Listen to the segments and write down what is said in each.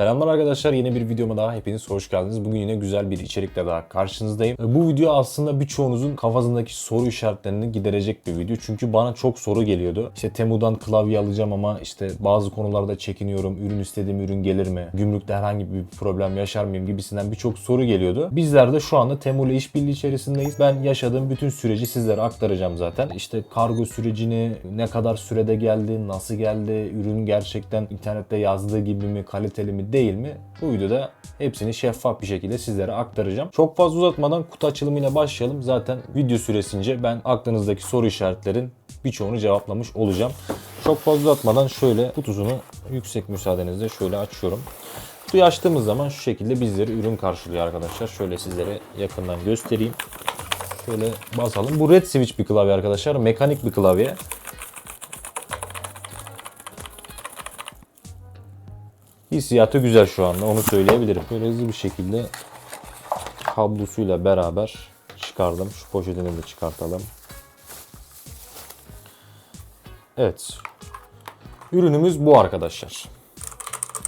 Selamlar arkadaşlar yeni bir videoma daha hepiniz hoş geldiniz. Bugün yine güzel bir içerikle daha karşınızdayım. Bu video aslında birçoğunuzun kafasındaki soru işaretlerini giderecek bir video. Çünkü bana çok soru geliyordu. İşte Temu'dan klavye alacağım ama işte bazı konularda çekiniyorum. Ürün istediğim ürün gelir mi? Gümrükte herhangi bir problem yaşar mıyım gibisinden birçok soru geliyordu. Bizler de şu anda Temu ile işbirliği içerisindeyiz. Ben yaşadığım bütün süreci sizlere aktaracağım zaten. İşte kargo sürecini, ne kadar sürede geldi, nasıl geldi, ürün gerçekten internette yazdığı gibi mi, kaliteli mi değil mi? Bu videoda hepsini şeffaf bir şekilde sizlere aktaracağım. Çok fazla uzatmadan kutu açılımıyla başlayalım. Zaten video süresince ben aklınızdaki soru işaretlerin birçoğunu cevaplamış olacağım. Çok fazla uzatmadan şöyle kutusunu yüksek müsaadenizle şöyle açıyorum. Kutuyu açtığımız zaman şu şekilde bizleri ürün karşılıyor arkadaşlar. Şöyle sizlere yakından göstereyim. Şöyle basalım. Bu red switch bir klavye arkadaşlar. Mekanik bir klavye. Hissiyatı güzel şu anda onu söyleyebilirim. Böyle hızlı bir şekilde kablosuyla beraber çıkardım. Şu poşetini de çıkartalım. Evet. Ürünümüz bu arkadaşlar.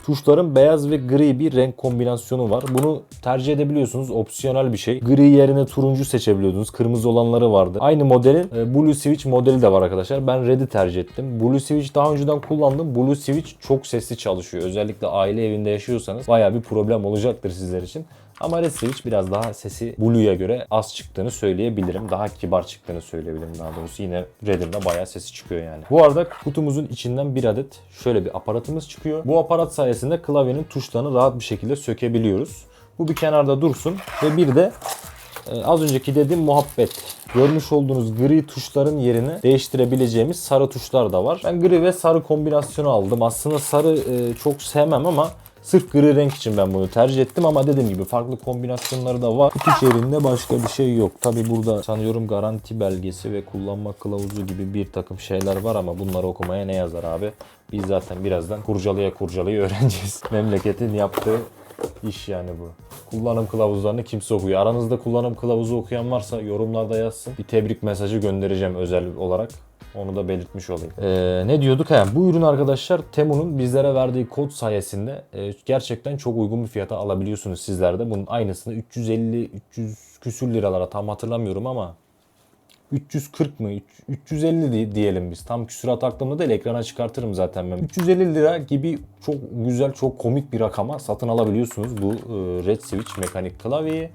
Tuşların beyaz ve gri bir renk kombinasyonu var. Bunu tercih edebiliyorsunuz. Opsiyonel bir şey. Gri yerine turuncu seçebiliyordunuz. Kırmızı olanları vardı. Aynı modelin e, Blue Switch modeli de var arkadaşlar. Ben Red'i tercih ettim. Blue Switch daha önceden kullandım. Blue Switch çok sesli çalışıyor. Özellikle aile evinde yaşıyorsanız baya bir problem olacaktır sizler için. Ama Red Switch biraz daha sesi Blue'ya göre az çıktığını söyleyebilirim. Daha kibar çıktığını söyleyebilirim daha doğrusu. Yine Red'in de bayağı sesi çıkıyor yani. Bu arada kutumuzun içinden bir adet şöyle bir aparatımız çıkıyor. Bu aparat sayesinde klavyenin tuşlarını rahat bir şekilde sökebiliyoruz. Bu bir kenarda dursun ve bir de e, az önceki dediğim muhabbet. Görmüş olduğunuz gri tuşların yerini değiştirebileceğimiz sarı tuşlar da var. Ben gri ve sarı kombinasyonu aldım. Aslında sarı e, çok sevmem ama Sırf gri renk için ben bunu tercih ettim ama dediğim gibi farklı kombinasyonları da var. Kutu içerisinde başka bir şey yok. Tabi burada sanıyorum garanti belgesi ve kullanma kılavuzu gibi bir takım şeyler var ama bunları okumaya ne yazar abi? Biz zaten birazdan kurcalaya kurcalaya öğreneceğiz. Memleketin yaptığı iş yani bu. Kullanım kılavuzlarını kimse okuyor. Aranızda kullanım kılavuzu okuyan varsa yorumlarda yazsın. Bir tebrik mesajı göndereceğim özel olarak. Onu da belirtmiş olayım. Ee, ne diyorduk? Ha, bu ürün arkadaşlar Temu'nun bizlere verdiği kod sayesinde e, gerçekten çok uygun bir fiyata alabiliyorsunuz sizler de. Bunun aynısını 350-300 küsür liralara tam hatırlamıyorum ama 340 mı? 350 di- diyelim biz. Tam küsurat aklımda değil. Ekrana çıkartırım zaten ben. 350 lira gibi çok güzel, çok komik bir rakama satın alabiliyorsunuz bu e, Red Switch mekanik klavyeyi.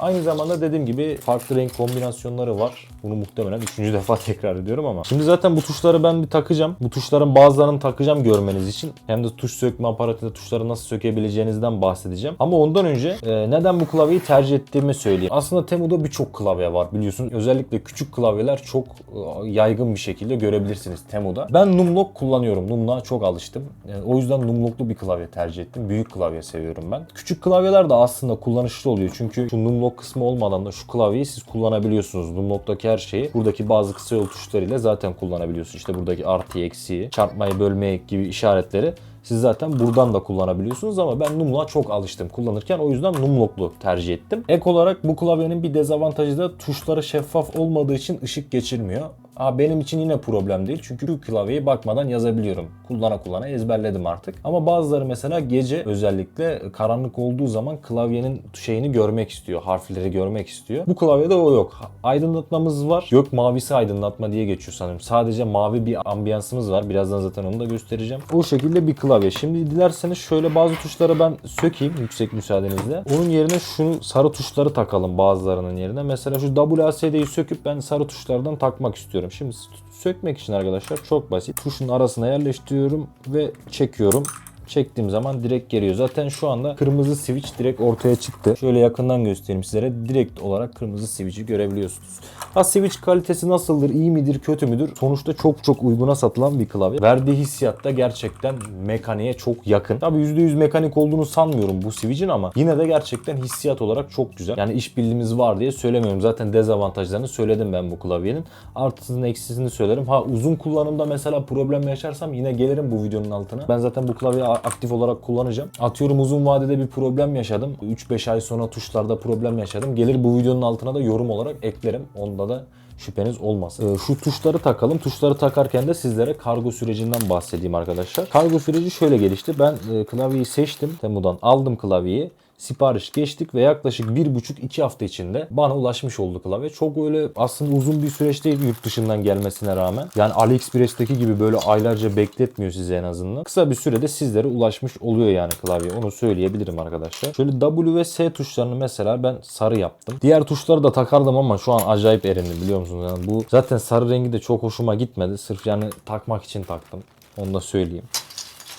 Aynı zamanda dediğim gibi farklı renk kombinasyonları var. Bunu muhtemelen üçüncü defa tekrar ediyorum ama. Şimdi zaten bu tuşları ben bir takacağım. Bu tuşların bazılarını takacağım görmeniz için. Hem de tuş sökme aparatıyla tuşları nasıl sökebileceğinizden bahsedeceğim. Ama ondan önce e, neden bu klavyeyi tercih ettiğimi söyleyeyim. Aslında Temu'da birçok klavye var biliyorsunuz. Özellikle küçük klavyeler çok e, yaygın bir şekilde görebilirsiniz Temu'da. Ben Numlock kullanıyorum. Numlock'a çok alıştım. E, o yüzden Numlock'lu bir klavye tercih ettim. Büyük klavye seviyorum ben. Küçük klavyeler de aslında kullanışlı oluyor. Çünkü şu Numlock kısmı olmadan da şu klavyeyi siz kullanabiliyorsunuz. Numlock'taki her şeyi buradaki bazı kısa yol tuşlarıyla zaten kullanabiliyorsunuz. İşte buradaki artı eksiği, çarpmayı bölmeyi gibi işaretleri siz zaten buradan da kullanabiliyorsunuz ama ben Numlock'a çok alıştım kullanırken o yüzden Numlock'lu tercih ettim. Ek olarak bu klavyenin bir dezavantajı da tuşları şeffaf olmadığı için ışık geçirmiyor. Aa, benim için yine problem değil çünkü şu klavyeyi bakmadan yazabiliyorum. Kullana kullana ezberledim artık. Ama bazıları mesela gece özellikle karanlık olduğu zaman klavyenin şeyini görmek istiyor. Harfleri görmek istiyor. Bu klavyede o yok. Aydınlatmamız var. Gök mavisi aydınlatma diye geçiyor sanırım. Sadece mavi bir ambiyansımız var. Birazdan zaten onu da göstereceğim. O şekilde bir klavye. Şimdi dilerseniz şöyle bazı tuşları ben sökeyim yüksek müsaadenizle. Onun yerine şunu sarı tuşları takalım bazılarının yerine. Mesela şu WASD'yi söküp ben sarı tuşlardan takmak istiyorum. Şimdi sökmek için arkadaşlar çok basit. Tuşun arasına yerleştiriyorum ve çekiyorum çektiğim zaman direkt geliyor. Zaten şu anda kırmızı switch direkt ortaya çıktı. Şöyle yakından göstereyim sizlere. Direkt olarak kırmızı switch'i görebiliyorsunuz. Ha switch kalitesi nasıldır? iyi midir? Kötü müdür? Sonuçta çok çok uyguna satılan bir klavye. Verdiği hissiyat da gerçekten mekaniğe çok yakın. Tabii %100 mekanik olduğunu sanmıyorum bu switch'in ama yine de gerçekten hissiyat olarak çok güzel. Yani işbirliğimiz var diye söylemiyorum. Zaten dezavantajlarını söyledim ben bu klavyenin. Artısını eksisini söylerim. Ha uzun kullanımda mesela problem yaşarsam yine gelirim bu videonun altına. Ben zaten bu klavyeyi aktif olarak kullanacağım. Atıyorum uzun vadede bir problem yaşadım. 3-5 ay sonra tuşlarda problem yaşadım. Gelir bu videonun altına da yorum olarak eklerim. Onda da şüpheniz olmasın. Ee, şu tuşları takalım. Tuşları takarken de sizlere kargo sürecinden bahsedeyim arkadaşlar. Kargo süreci şöyle gelişti. Ben e, klavyeyi seçtim. Temu'dan aldım klavyeyi. Sipariş geçtik ve yaklaşık 1,5-2 hafta içinde bana ulaşmış oldu klavye. Çok öyle aslında uzun bir süreç değil yurt dışından gelmesine rağmen. Yani AliExpress'teki gibi böyle aylarca bekletmiyor sizi en azından. Kısa bir sürede sizlere ulaşmış oluyor yani klavye. Onu söyleyebilirim arkadaşlar. Şöyle W ve S tuşlarını mesela ben sarı yaptım. Diğer tuşları da takardım ama şu an acayip erindi biliyor musunuz? Yani bu zaten sarı rengi de çok hoşuma gitmedi. Sırf yani takmak için taktım. Onu da söyleyeyim.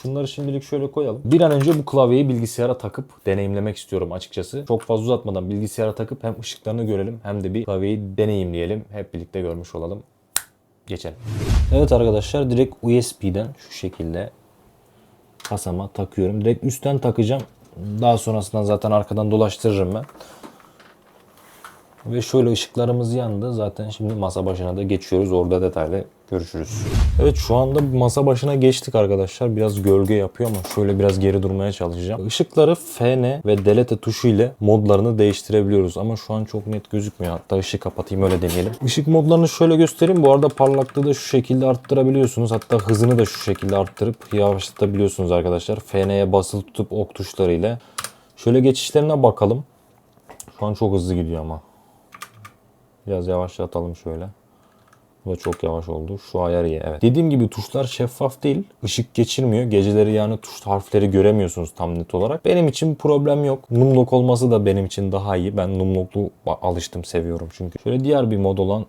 Bunları şimdilik şöyle koyalım. Bir an önce bu klavyeyi bilgisayara takıp deneyimlemek istiyorum açıkçası. Çok fazla uzatmadan bilgisayara takıp hem ışıklarını görelim hem de bir klavyeyi deneyimleyelim. Hep birlikte görmüş olalım. Geçelim. Evet arkadaşlar direkt USB'den şu şekilde kasama takıyorum. Direkt üstten takacağım. Daha sonrasında zaten arkadan dolaştırırım ben. Ve şöyle ışıklarımız yandı. Zaten şimdi masa başına da geçiyoruz. Orada detaylı görüşürüz. Evet şu anda masa başına geçtik arkadaşlar. Biraz gölge yapıyor ama şöyle biraz geri durmaya çalışacağım. Işıkları FN ve delete tuşu ile modlarını değiştirebiliyoruz. Ama şu an çok net gözükmüyor. Hatta ışığı kapatayım öyle deneyelim. Işık modlarını şöyle göstereyim. Bu arada parlaklığı da şu şekilde arttırabiliyorsunuz. Hatta hızını da şu şekilde arttırıp yavaşlatabiliyorsunuz arkadaşlar. FN'ye basılı tutup ok tuşları ile. Şöyle geçişlerine bakalım. Şu an çok hızlı gidiyor ama. Biraz yavaşlatalım şöyle. Bu da çok yavaş oldu. Şu ayar iyi evet. Dediğim gibi tuşlar şeffaf değil. Işık geçirmiyor. Geceleri yani tuş harfleri göremiyorsunuz tam net olarak. Benim için problem yok. Numlock olması da benim için daha iyi. Ben numlocklu alıştım seviyorum çünkü. Şöyle diğer bir mod olan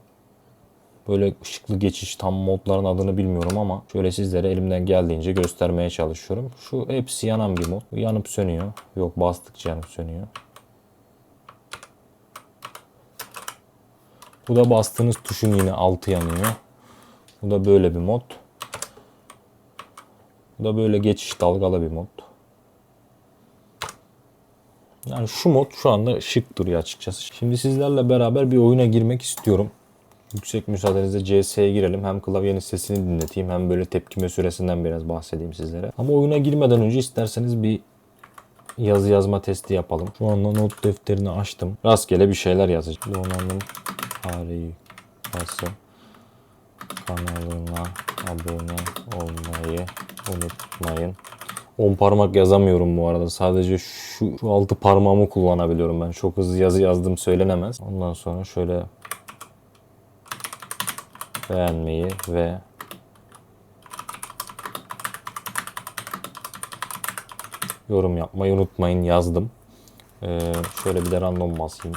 böyle ışıklı geçiş tam modların adını bilmiyorum ama şöyle sizlere elimden geldiğince göstermeye çalışıyorum. Şu hepsi yanan bir mod. Yanıp sönüyor. Yok bastıkça yanıp sönüyor. Bu da bastığınız tuşun yine altı yanıyor. Bu da böyle bir mod. Bu da böyle geçiş dalgalı bir mod. Yani şu mod şu anda şık duruyor açıkçası. Şimdi sizlerle beraber bir oyuna girmek istiyorum. Yüksek müsaadenizle CS'ye girelim. Hem klavyenin sesini dinleteyim hem böyle tepkime süresinden biraz bahsedeyim sizlere. Ama oyuna girmeden önce isterseniz bir yazı yazma testi yapalım. Şu anda not defterini açtım. Rastgele bir şeyler yazacağım. Donanım harikası kanalına abone olmayı unutmayın. 10 parmak yazamıyorum bu arada. Sadece şu, şu altı parmağımı kullanabiliyorum ben. Çok hızlı yazı yazdım söylenemez. Ondan sonra şöyle beğenmeyi ve yorum yapmayı unutmayın yazdım. Ee, şöyle bir de random basayım.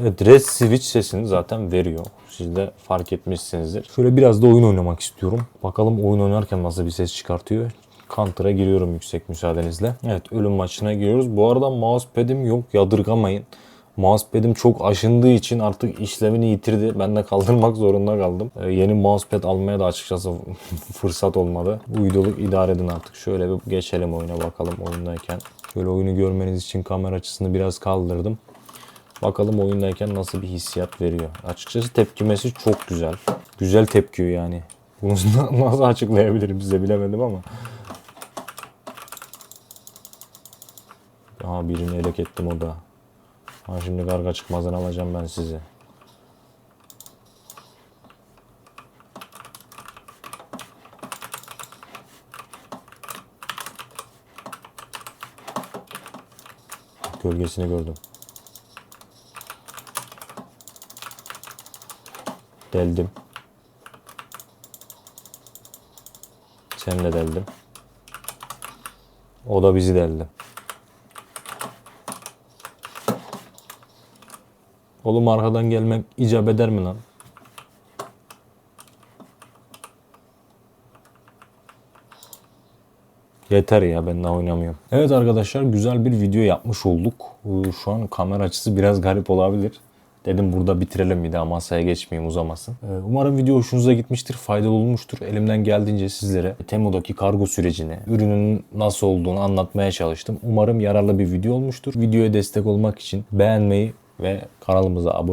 Evet, red switch sesini zaten veriyor. Siz de fark etmişsinizdir. Şöyle biraz da oyun oynamak istiyorum. Bakalım oyun oynarken nasıl bir ses çıkartıyor. Counter'a giriyorum yüksek müsaadenizle. Evet ölüm maçına giriyoruz. Bu arada mousepad'im yok yadırgamayın. Mousepad'im çok aşındığı için artık işlevini yitirdi. Ben de kaldırmak zorunda kaldım. Ee, yeni mousepad almaya da açıkçası fırsat olmadı. Uyduluk idare edin artık. Şöyle bir geçelim oyuna bakalım oyundayken. Şöyle oyunu görmeniz için kamera açısını biraz kaldırdım. Bakalım oyundayken nasıl bir hissiyat veriyor. Açıkçası tepkimesi çok güzel. Güzel tepkiyor yani. Bunu nasıl açıklayabilirim size bilemedim ama. Aha birini elek ettim o da. Ha şimdi karga çıkmazdan alacağım ben sizi. Gölgesini gördüm. Deldim. Sen de deldim. O da bizi deldi. Oğlum arkadan gelmek icap eder mi lan? Yeter ya ben daha oynamıyorum. Evet arkadaşlar güzel bir video yapmış olduk. Şu an kamera açısı biraz garip olabilir. Dedim burada bitirelim bir daha masaya geçmeyeyim uzamasın. Ee, Umarım video hoşunuza gitmiştir, faydalı olmuştur. Elimden geldiğince sizlere Temu'daki kargo sürecini, ürünün nasıl olduğunu anlatmaya çalıştım. Umarım yararlı bir video olmuştur. Videoya destek olmak için beğenmeyi ve kanalımıza abone